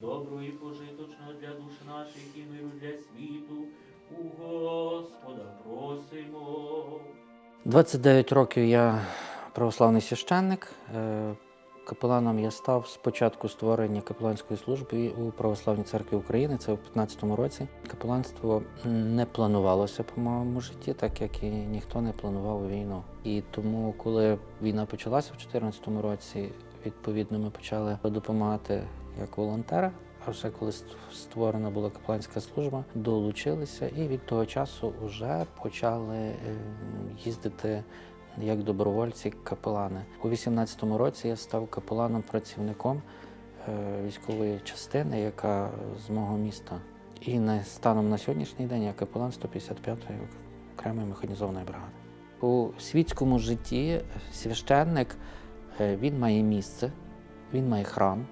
доброго і пожиточного для душ наших і миру для світу. У Господа просимо. 29 років я православний священник. Е, Капеланом я став з початку створення капеланської служби у Православній церкві України. Це в 15-му році. Капеланство не планувалося по моєму житті, так як і ніхто не планував війну. І тому, коли війна почалася в 2014 році, відповідно ми почали допомагати як волонтери. А вже коли створена була капеланська служба, долучилися і від того часу вже почали е, їздити як добровольці капелани. У 18-му році я став капеланом-працівником е, військової частини, яка з мого міста. І на станом на сьогоднішній день я капелан 155-ї окремої механізованої бригади. У світському житті священник е, він має місце, він має храм.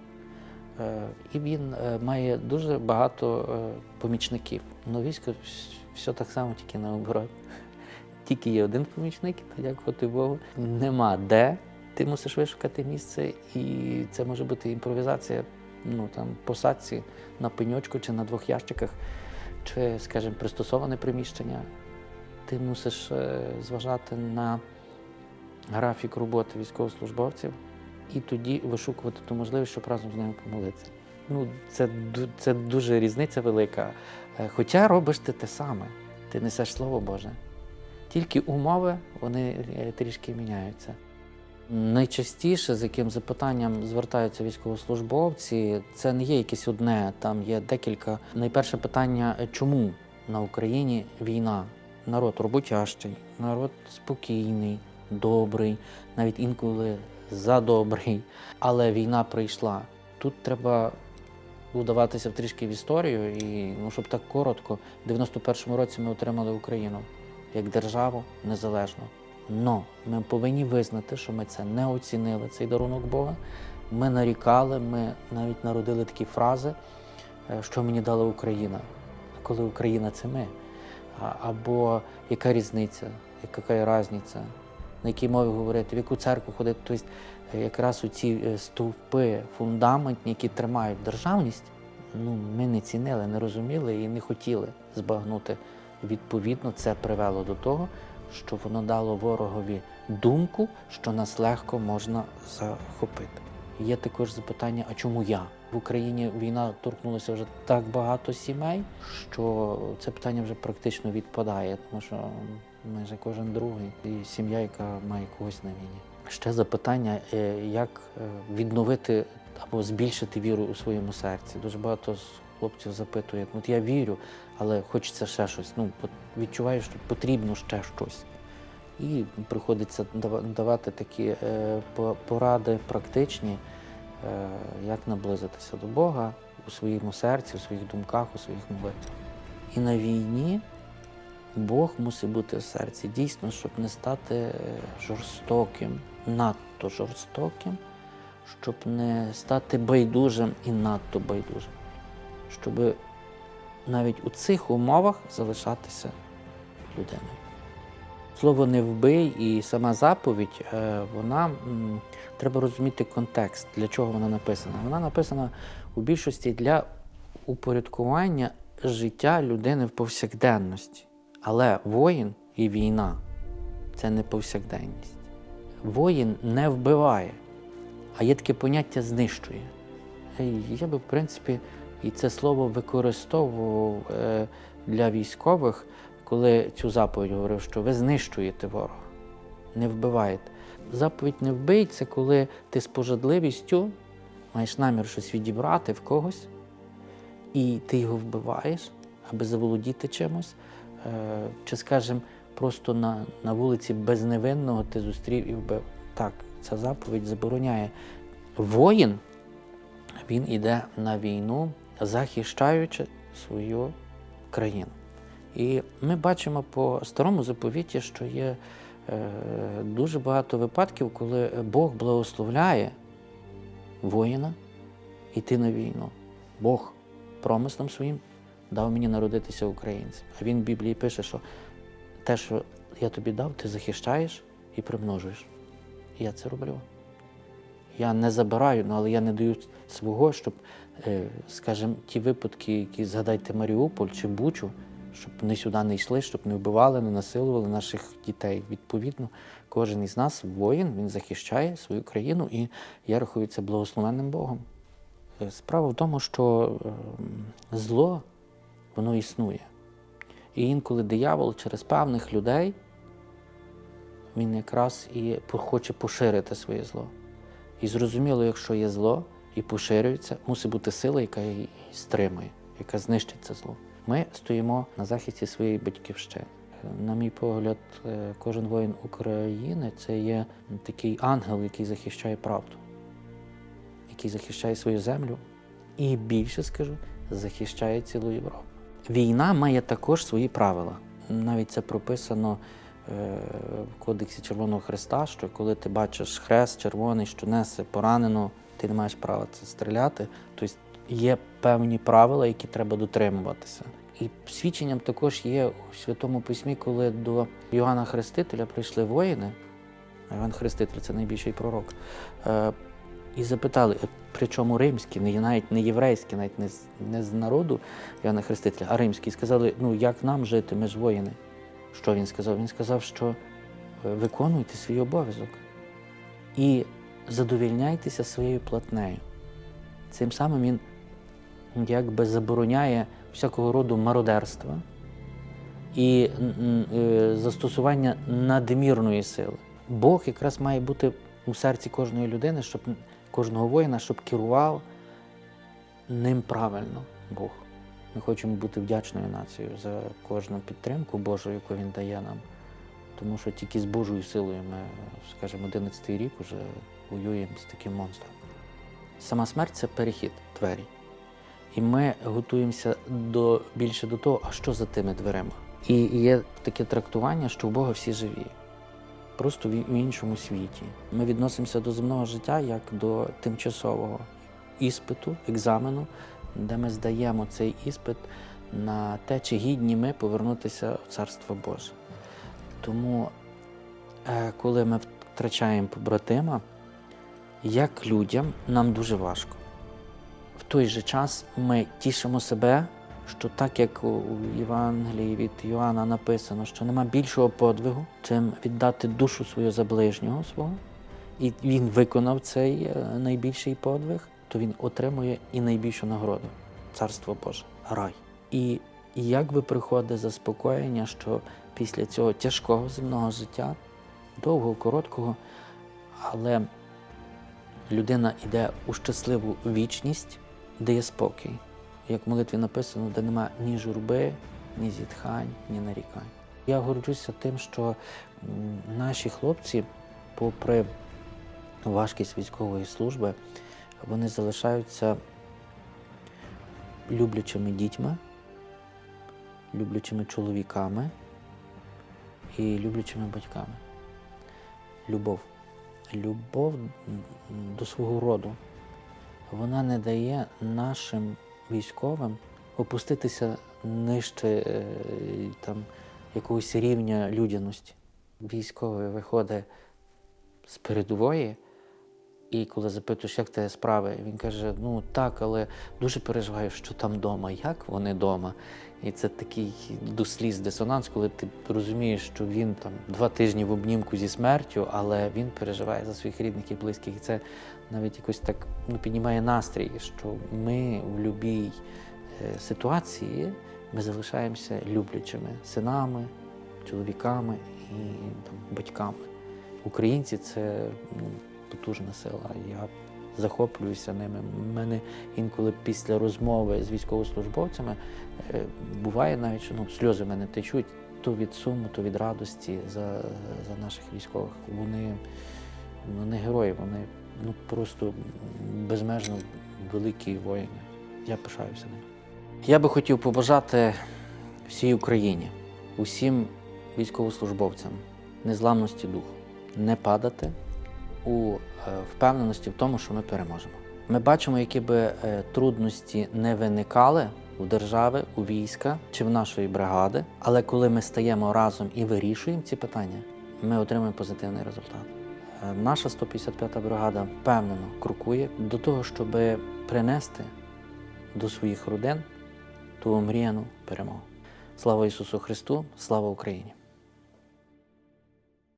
Е, І він е, має дуже багато е, помічників. Ну, військо все так само, тільки наоборот. Тільки є один помічник, і дякувати Богу. Нема де. Ти мусиш вишукати місце, і це може бути імпровізація ну, там, посадці на пеньочку чи на двох ящиках, чи, скажімо, пристосоване приміщення. Ти мусиш зважати на графік роботи військовослужбовців і тоді вишукувати ту можливість, щоб разом з ними помолитися. Ну, це, це дуже різниця велика. Е, Хоча робиш ти те саме, ти несеш Слово Боже. Тільки умови вони е, трішки міняються. Найчастіше, з яким запитанням звертаються військовослужбовці, це не є якесь одне, там є декілька. Найперше питання, чому на Україні війна? Народ роботящий, народ спокійний, добрий, навіть інколи задобрий. Але війна прийшла. Тут треба удаватися трішки в історію, і ну, щоб так коротко, в 91-му році ми отримали Україну як державу незалежну. Но ми повинні визнати, що ми це не оцінили, цей дарунок Бога. Ми нарікали, ми навіть народили такі фрази, е, що мені дала Україна, коли Україна це ми. Або яка різниця, яка різниця, на якій мові говорити, в яку церкву ходити. Тобто е, якраз у ці е, стовпи фундаментні, які тримають державність, ну, ми не цінили, не розуміли і не хотіли збагнути. Відповідно, це привело до того, що воно дало ворогові думку, що нас легко можна захопити. Є також запитання: а чому я? В Україні війна торкнулася вже так багато сімей, що це питання вже практично відпадає, тому що майже кожен другий і сім'я, яка має когось на війні. Ще запитання, е, як е, відновити або збільшити віру у своєму серці. Дуже багато хлопців запитує, от я вірю, але хочеться ще щось. Ну, відчуваю, що потрібно ще щось. І приходиться давати такі е, поради практичні, е, як наблизитися до Бога у своєму серці, у своїх думках, у своїх молитвах. І на війні Бог мусить бути в серці, дійсно, щоб не стати е, жорстоким, надто жорстоким, щоб не стати байдужим і надто байдужим, щоб навіть у цих умовах залишатися людиною. Слово не вбий і сама заповідь, е, вона треба розуміти контекст, для чого вона написана. Вона написана у більшості для упорядкування життя людини в повсякденності. Але воїн і війна це не повсякденність. Воїн не вбиває, а є таке поняття знищує. Е, Я би, в принципі, і це слово використовував е, для військових, коли цю заповідь говорив, що ви знищуєте ворога, не вбиваєте. Заповідь не вбий це коли ти з пожадливістю маєш намір щось відібрати в когось, і ти його вбиваєш, аби заволодіти чимось. Е, Чи, скажімо, просто на, на вулиці безневинного ти зустрів і вбив. Так, ця заповідь забороняє. Воїн він іде на війну, захищаючи свою країну. І ми бачимо по старому заповіті, що є е, дуже багато випадків, коли Бог благословляє воїна йти на війну. Бог промислом своїм дав мені народитися українцем. А він в Біблії пише, що те, що я тобі дав, ти захищаєш і примножуєш. І я це роблю. Я не забираю, ну, але я не даю свого, щоб е, скажімо, ті випадки, які згадайте Маріуполь чи Бучу, щоб вони сюди не йшли, щоб не вбивали, не насилували наших дітей. Відповідно, кожен із нас воїн, він захищає свою країну, і я рахую це благословенним Богом. Е, Справа в тому, що ем, зло воно існує. І інколи диявол через певних людей він якраз і хоче поширити своє зло. І зрозуміло, якщо є зло і поширюється, мусить бути сила, яка її стримує, яка знищить це зло. Ми стоїмо на захисті своєї батьківщини. На мій погляд, е, кожен воїн України це є такий ангел, який захищає правду, який захищає свою землю і більше скажу, захищає цілу Європу. Війна має також свої правила. Навіть це прописано е, в Кодексі Червоного Христа, що коли ти бачиш хрест червоний, що несе поранену, ти не маєш права це стріляти. Тобто є певні правила, які треба дотримуватися. І свідченням також є у Святому Письмі, коли до Йоанна Хрестителя прийшли воїни. Іван Хреститель це найбільший пророк. Е, і запитали, «Е, причому римські, навіть не єврейські, навіть не з, не з народу Іоанна Хрестителя, а римські. Сказали, ну як нам жити, ми ж воїни. Що він сказав? Він сказав, що е, виконуйте свій обов'язок і задовільняйтеся своєю платнею. Цим самим він якби забороняє всякого роду мародерства і е, застосування надмірної сили. Бог якраз має бути у серці кожної людини, щоб кожного воїна, щоб керував ним правильно Бог. Ми хочемо бути вдячною нацією за кожну підтримку Божу, яку він дає нам. Тому що тільки з Божою силою ми, скажімо, 11-й рік вже воюємо з таким монстром. Сама смерть це перехід двері. І ми готуємося до, більше до того, а що за тими дверима. І є таке трактування, що у Бога всі живі, просто в іншому світі. Ми відносимося до земного життя як до тимчасового іспиту, екзамену, де ми здаємо цей іспит на те, чи гідні ми повернутися в Царство Боже. Тому, е, коли ми втрачаємо побратима, як людям нам дуже важко. Той же час ми тішимо себе, що так як у Євангелії від Йоанна написано, що нема більшого подвигу, чим віддати душу свою за ближнього свого, і він виконав цей е, найбільший подвиг, то він отримує і найбільшу нагороду Царство Боже, рай. І як би приходить заспокоєння, що після цього тяжкого земного життя, довгого, короткого, але людина йде у щасливу вічність, де є спокій. Як в молитві написано, де нема ні журби, ні зітхань, ні нарікань. Я горджуся тим, що наші хлопці, попри важкість військової служби, вони залишаються люблячими дітьми, люблячими чоловіками і люблячими батьками. Любов. Любов до свого роду. Вона не дає нашим військовим опуститися нижче е, там, якогось рівня людяності. Військовий виходить з передової, і коли запитуєш, як тебе справи, він каже: ну так, але дуже переживаю, що там вдома, як вони вдома. І це такий до сліз дисонанс, коли ти розумієш, що він там два тижні в обнімку зі смертю, але він переживає за своїх рідних і близьких. І це навіть якось так ну, піднімає настрій, що ми в будь-якій е, ситуації ми залишаємося люблячими синами, чоловіками і там, батьками. Українці це ну, потужна сила. Я захоплююся ними. У мене інколи після розмови з військовослужбовцями е, буває навіть, що ну, сльози в мене течуть то від суму, то від радості за, за наших військових. Вони, вони герої, вони ну, просто безмежно великі воїни. Я пишаюся ними. Я би хотів побажати всій Україні, усім військовослужбовцям незламності духу, не падати у е, впевненості в тому, що ми переможемо. Ми бачимо, які би е, трудності не виникали у держави, у війська чи в нашої бригади, але коли ми стаємо разом і вирішуємо ці питання, ми отримуємо позитивний результат. Е, Наша 155-та бригада впевнено крокує до того, щоб принести до своїх родин ту омріяну перемогу. Слава Ісусу Христу! Слава Україні!